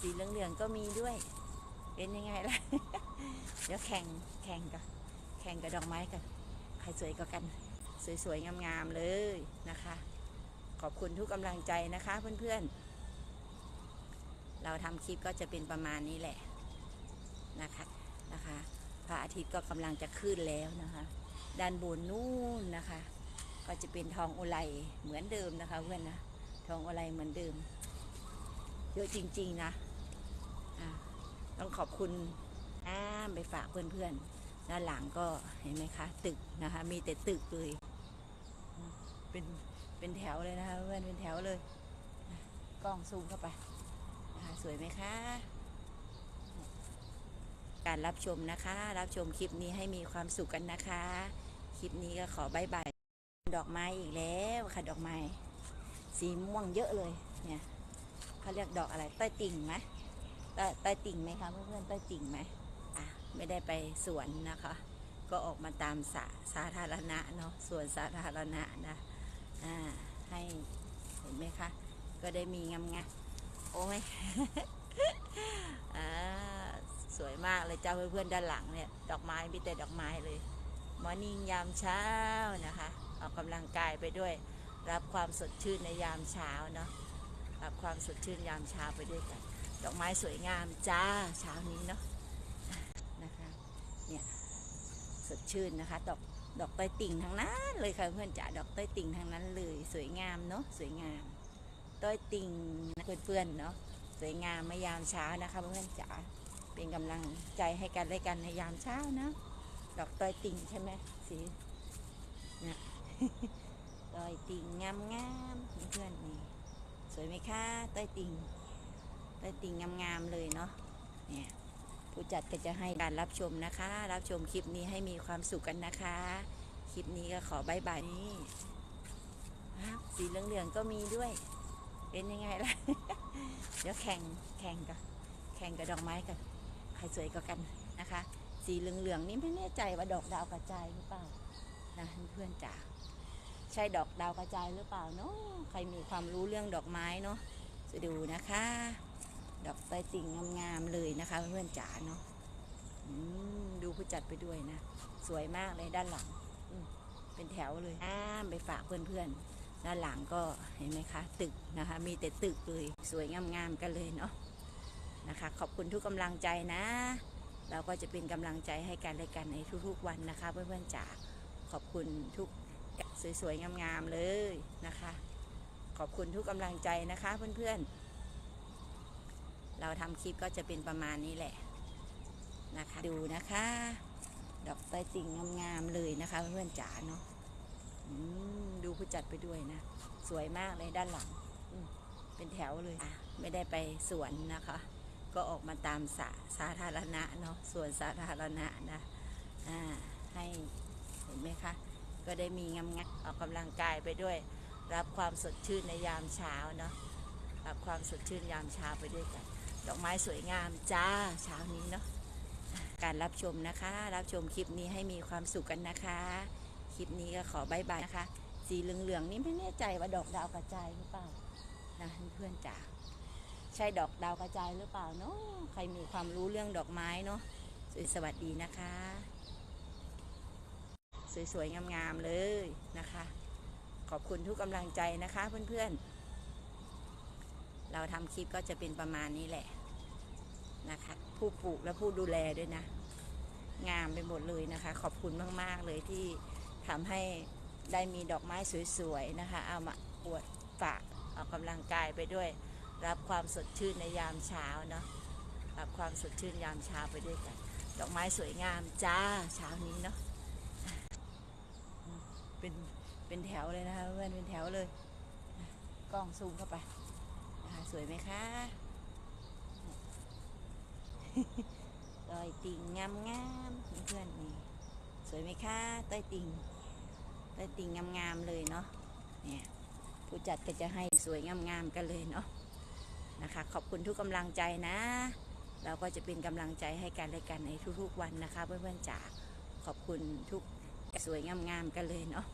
สีเหลืองๆก็มีด้วย เป็นยังไงล่ะ เดี๋ยวแข่งแข่งกับแข่งกับดอกไม้กัน ใครสวยกว่ากัน สวยๆ งามๆ เลยนะคะ ขอบคุณทุกกำลังใจนะคะเพื่อนๆ เราทำคลิปก็จะเป็นประมาณนี้แหละนะคะนะคะพระอาทิตย์ก็กำลังจะขึ้นแล้วนะคะ ด้านบนนู่นนะคะ ก็จะเป็นทองโอไลเหมือนเดิมนะคะเพื่อนนะทองโอไลเหมือนเดิมเยอะจริง ๆ นะอะ ต้องขอบคุณอ้าไปฝากเพื่อนๆด้านหลังก็เห็นไหมคะ ตึกนะคะ มีแต่ตึกเลยเป็นเป็นแถวเลยนะคะเพื่อนเป็นแถวเลยกล้องซูมเข้าไปนะคะสวยไหมคะ การรับชมนะคะ รับชมคลิปนี้ให้มีความสุขกันนะคะ คลิปนี้ก็ขอบายบายดอกไม้อีกแล้วค่ะดอกไม้สีม่วงเยอะเลยเนี่ยเขาเรียกดอกอะไรใต้ติ่งไหม ใต้ใต้ติ่งไหมคะเพื่อนๆใต้ติ่งไหมอะไม่ได้ไปสวนนะคะ ก็ออกมาตามสาสาธารณะเนาะสวนสาธารณะนะอ่าให้เห็นไหมคะก็ได้มีงามงโอ้ยอ่าสวยมากเลยจ้าเพื่อนๆด้านหลังเนี่ยดอกไม้มีแต่ดอกไม้เลยมอร์นิ่งยามเช้านะคะออกกำลังกายไปด้วย รับความสดชื่นในยามเช้าเนาะรับความสดชื่นยามเช้าไปด้วยกัน ดอกไม้สวยงามจ้าเช้านี้เนาะนะคะเนี่ยสดชื่นนะคะดอกดอกเตยติ่งทั้งนั้นเลยค่ะเพื่อนจ๋าดอกเตยติ่งทั้งนั้นเลย สวยงามเนาะสวยงามเตยติ่งเพื่อนๆเนาะสวยงามมายามเช้านะคะเพื่อนจ๋าเป็นกำลังใจให้กันและกันในยามเช้านะดอกเตยติ่งใช่ไหมสีเนี่ยเต้ยติ่งงามงามๆเพื่อนๆนี่สวยไหมคะเต้ยติ่ง เต้ติ่งงามๆเลยเนาะเนี่ยผู้จัดก็จะให้การรับชมนะคะ รับชมคลิปนี้ให้มีความสุขกันนะคะ คลิปนี้ก็ขอบายบายนี่อ้สีเหลืองๆก็มีด้วย เป็นยังไงล่ะ เดี๋ยวแข่งแข่งกับแข่งกับดอกไม้กันใครสวยกว่ากันนะคะ สีเหลืองๆนี่ไม่แน่ใจว่าดอกดาวกระจายหรือเปล่านะเพื่อนๆจ๋าใช่ดอกดาวกระจายหรือเปล่าเนาะใครมีความรู้เรื่องดอกไม้เนาะจะดูนะคะิ่งงามๆเลยนะคะเพื่อนจ๋าเนาะดูผู้จัดไปด้วยนะ สวยมากเลยด้านหลัง เป็นแถวเลยอ้ามไปฝากเพื่อนๆ ด้านหลังก็เห็นไหมคะ ตึกนะคะ มีแต่ตึกเลยสวยงามๆกันเลยเนาะนะคะ ขอบคุณทุกกำลังใจนะ เราก็จะเป็นกำลังใจให้กันและกันในทุกๆวันนะคะ เพื่อนๆจ๋าขอบคุณทุกสวยๆงามๆเลยนะคะ ขอบคุณทุกกำลังใจนะคะเพื่อนๆ เราทำคลิปก็จะเป็นประมาณนี้แหละนะคะ ดูนะคะ ดอกไตรติ่งงามๆเลยนะคะ เพื่อนจ๋าเนาะดูผู้จัดไปด้วยนะ สวยมากเลยด้านหลังเป็นแถวเลยอะไม่ได้ไปสวนนะคะ ก็ออกมาตามสาสาธารณะเนาะสวนสาธารณะนะอ่าให้เห็นไหมคะ ก็ได้มีงามงออกกำลังกายไปด้วย รับความสดชื่นในยามเช้าเนาะรับความสดชื่นยามเช้าไปด้วยกัน ดอกไม้สวยงามจ้าเช้านี้เนาะการรับชมนะคะ รับชมคลิปนี้ให้มีความสุขกันนะคะ คลิปนี้ก็ขอบายบายนะคะ สีเหลืองๆนี่ไม่แน่ใจว่าดอกดาวกระจายหรือเปล่านะเพื่อนจ๋าใช่ดอกดาวกระจายหรือเปล่าเนาะใครมีความรู้เรื่องดอกไม้เนาะสวัสดีนะคะ สวยๆงามๆเลยนะคะ ขอบคุณทุกกำลังใจนะคะเพื่อนๆเราทำคลิปก็จะเป็นประมาณนี้แหละ นะคะ ผู้ปลูกและผู้ดูแลด้วยนะ งามไปหมดเลยนะคะ ขอบคุณมาก ๆ เลยที่ทำให้ได้มีดอกไม้สวย ๆ นะคะ เอามาอวดฝากออกกำลังกายไปด้วย รับความสดชื่นในยามเช้าเนาะรับความสดชื่นยามเช้าไปด้วยกัน ดอกไม้สวยงามจ้าเช้านี้เนาะเป็นเป็นแถวเลยนะคะเพื่อนเป็นแถวเลย กล้องซูมเข้าไปนะคะสวยไหมคะ ดอยติ่งงามงามเพื่อนนี่สวยไหมคะต้ติ่งต้ติ่งงามๆเลยเนาะเนี่ยผู้จัดก็จะให้สวยงามๆกันเลยเนาะนะคะ ขอบคุณทุกกำลังใจนะ เราก็จะเป็นกำลังใจให้กันและกันในทุกๆวันนะคะเพื่อนๆจ๋าขอบคุณทุกสวยงามๆกันเลยเนาะ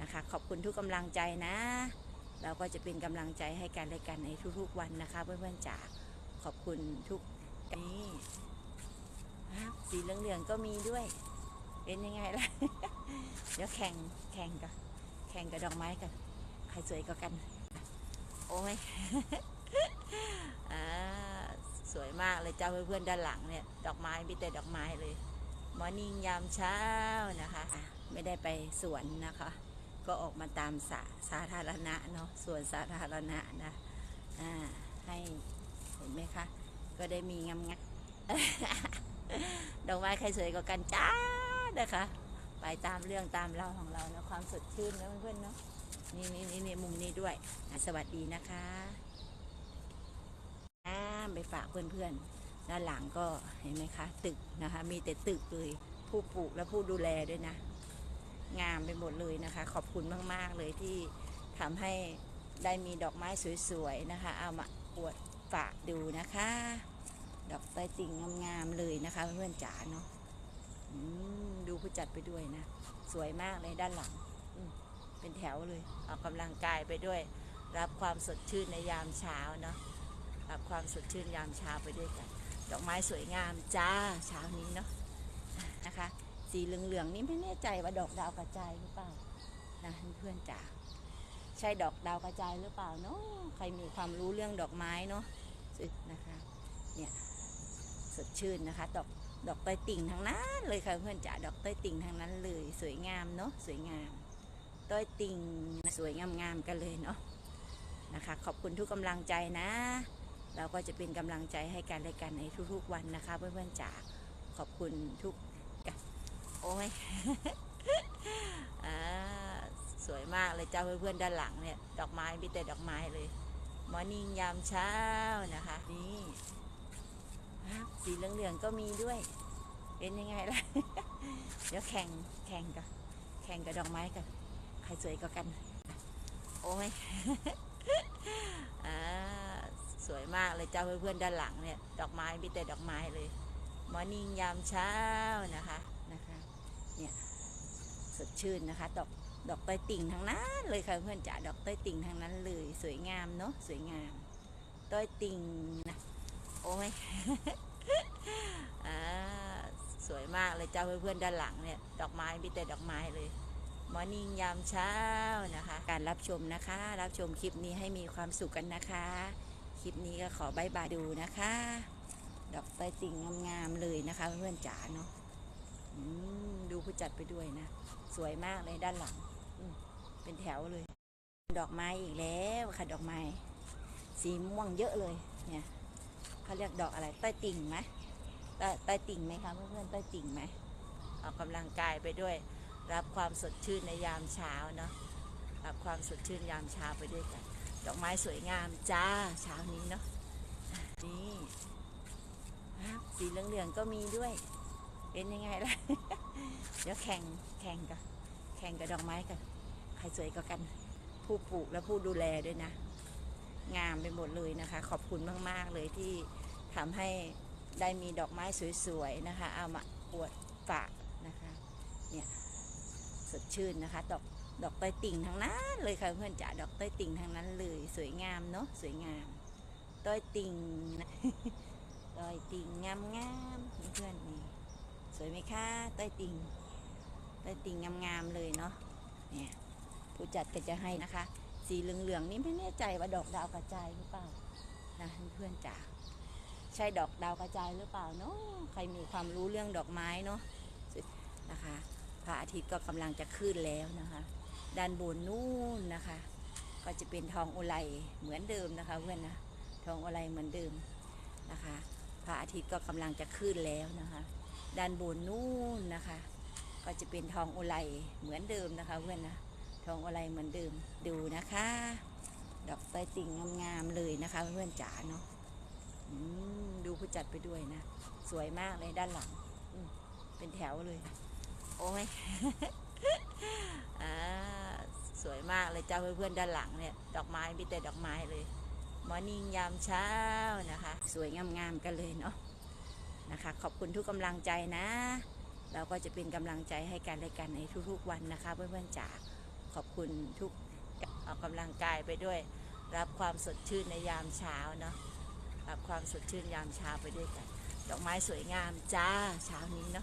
นะคะ ขอบคุณทุกกำลังใจนะ เราก็จะเป็นกำลังใจให้กันและกันในทุกๆวันนะคะเพื่อนๆจ๋าขอบคุณทุก นี่อ้าวสีเหลืองๆก็มีด้วย เป็นยังไงล่ะ เดี๋ยวแข่งแข่งกันแข่งกับดอกไม้กัน ใครสวยกว่ากัน โอ้ยอ่าสวยมากเลยเจ้าเพื่อนๆด้านหลังเนี่ย ดอกไม้มีแต่ดอกไม้เลยมอร์นิ่งยามเช้านะคะอะไม่ได้ไปสวนนะคะ ก็ออกมาตามสาสาธารณะเนาะสวนสาธารณะนะอ่าให้เห็นไหมคะ ก็ได้มีงามงดอกไม้ใครสวยกว่ากันจ้านะคะ ไปตามเรื่องตามเล่าของเรานะความสดชื่นนะเพื่อนๆเนาะนี่นี่นี่นี่มุมนี้ด้วยสวัสดีนะคะอ่าไปฝากเพื่อนๆด้านหลังก็เห็นไหมคะ ตึกนะคะ มีแต่ตึกเลยผู้ปลูกและผู้ดูแลด้วยนะ งามไปหมดเลยนะคะ ขอบคุณมากๆเลยที่ทำให้ได้มีดอกไม้สวยๆนะคะ เอามาอวด ฝากดูนะคะ ดอกไม้ติ่งงามๆเลยนะคะ เพื่อนจ๋าเนาะดูผู้จัดไปด้วยนะ สวยมากเลยด้านหลัง เป็นแถวเลย ออกกำลังกายไปด้วย รับความสดชื่นในยามเช้าเนาะรับความสดชื่นยามเช้าไปด้วยกัน ดอกไม้สวยงามจ้าเช้านี้เนาะนะคะ สีเหลืองๆนี่ไม่แน่ใจว่าดอกดาวกระจายหรือเปล่านะเพื่อนจ๋าใช่ดอกดาวกระจายหรือเปล่าเนาะใครมีความรู้เรื่องดอกไม้เนาะ สึนะคะเนี่ยสดชื่นนะคะดอกดอกเตยติ่งทั้งนั้นเลยค่ะเพื่อนจ๋าดอกเตยติ่งทั้งนั้นเลย สวยงามเนาะสวยงามเตยติ่งสวยงามๆกันเลยเนาะนะคะ ขอบคุณทุกกำลังใจนะ เราก็จะเป็นกำลังใจให้กันและกันในทุกๆวันนะคะ เพื่อนๆจ๋าขอบคุณทุกโอ้ยอสวยมากเลยเจ้าเพื่อนๆด้านหลังเนี่ย ดอกไม้มีแต่ดอกไม้เลย มอร์นิ่งยามเช้านะคะ นี่สีเหลืองๆก็มีด้วย เป็นยังไงล่ะ เดี๋ยวแข่งแข่งกันแข่งกับดอกไม้กัน ใครสวยกว่ากัน โอ้ยอ่าสวยมากเลยเจ้าเพื่อนๆด้านหลังเนี่ย ดอกไม้มีแต่ดอกไม้เลย มอร์นิ่งยามเช้านะคะนะคะ เนี่ยสดชื่นนะคะดอก ดอกเตยติ่งทั้งนั้นเลยค่ะเพื่อนจ๋าดอกเตยติ่งทั้งนั้นเลย สวยงามเนาะสวยงามเตยติ่งนะโอ้ยอสวยมากเลยเจ้าเพื่อนๆด้านหลังเนี่ยดอกไม้มีแต่ดอกไม้เลยมอร์นิ่งยามเช้านะคะ การรับชมนะคะ รับชมคลิปนี้ให้มีความสุขกันนะคะ คลิปนี้ก็ขอบายบายดูนะคะ ดอกไม้ติ่งงามๆเลยนะคะเพื่อนๆจ๋าเนาะดูผู้จัดไปด้วยนะ สวยมากเลยด้านหลัง เป็นแถวเลย ดอกไม้อีกแล้วค่ะดอกไม้ สีม่วงเยอะเลย เนี่ยเขาเรียกดอกอะไรใต้ติ่งไหมใต้ใต้ติ่งไหมคะเพื่อนๆใต้ติ่งไหมออกกำลังกายไปด้วย รับความสดชื่นในยามเช้าเนาะรับความสดชื่นยามเช้าไปด้วยกัน ดอกไม้สวยงามจ้าเช้านี้เนาะนี่สีเหลืองๆก็มีด้วย เป็นยังไงล่ะ เดี๋ยวแข่งแข่งกัน ข่งกับดอกไม้กัน ใครสวยกว่ากัน ผู้ปลูกและผู้ดูแลด้วยนะ งามไปหมดเลยนะคะ ขอบคุณมาก ๆ เลยที่ทำให้ได้มีดอกไม้สวย ๆ นะคะ เอามาอวดฝากนะคะ เนี่ยสดชื่นนะคะ ดอกดอกเตยติ่งทั้งนั้นเลยค่ะเพื่อนจ๋าดอกเตยติ่งทั้งนั้นเลย สวยงามเนาะสวยงามเตยติ่งเตยติ่งงามงามเพื่อนนี่สวยไหมคะต้อยติ่ง ใต้ติ่งงามๆเลยเนาะเนี่ยผู้จัดก็จะให้นะคะ สีเหลืองๆนี่ไม่แน่ใจว่าดอกดาวกระจายหรือเปล่านะเพื่อนจ๋าใช่ดอกดาวกระจายหรือเปล่าเนาะใครมีความรู้เรื่องดอกไม้เนาะนะคะพระอาทิตย์ก็กำลังจะขึ้นแล้วนะคะ ด้านบนนู่นนะคะ ก็จะเป็นทองโอไลเหมือนเดิมนะคะเพื่อนนะทองโอไลเหมือนเดิมนะคะพระอาทิตย์ก็กำลังจะขึ้นแล้วนะคะ ด้านบนนู่นนะคะ ก็จะเป็นทองโอไลเหมือนเดิมนะคะเพื่อนนะทองโอไลเหมือนเดิมดูนะคะ ดอกเตยติ่งงามๆเลยนะคะเพื่อนจ๋าเนาะดูผู้จัดไปด้วยนะ สวยมากเลยด้านหลังเป็นแถวเลย โอ้ยอ่สวยมากเลยเจ้าเพื่อนๆด้านหลังเนี่ยดอกไม้มีแต่ดอกไม้เลยมอร์นิ่งยามเช้านะคะ สวยงามๆกันเลยเนาะนะคะ ขอบคุณทุกกำลังใจนะ เราก็จะเป็นกำลังใจให้กันและกันในทุกๆวันนะคะเพื่อนๆจ๋าขอบคุณทุกออกกำลังกายไปด้วย รับความสดชื่นในยามเช้าเนาะรับความสดชื่นยามเช้าไปด้วยกัน ดอกไม้สวยงามจ้าเช้านี้เนาะ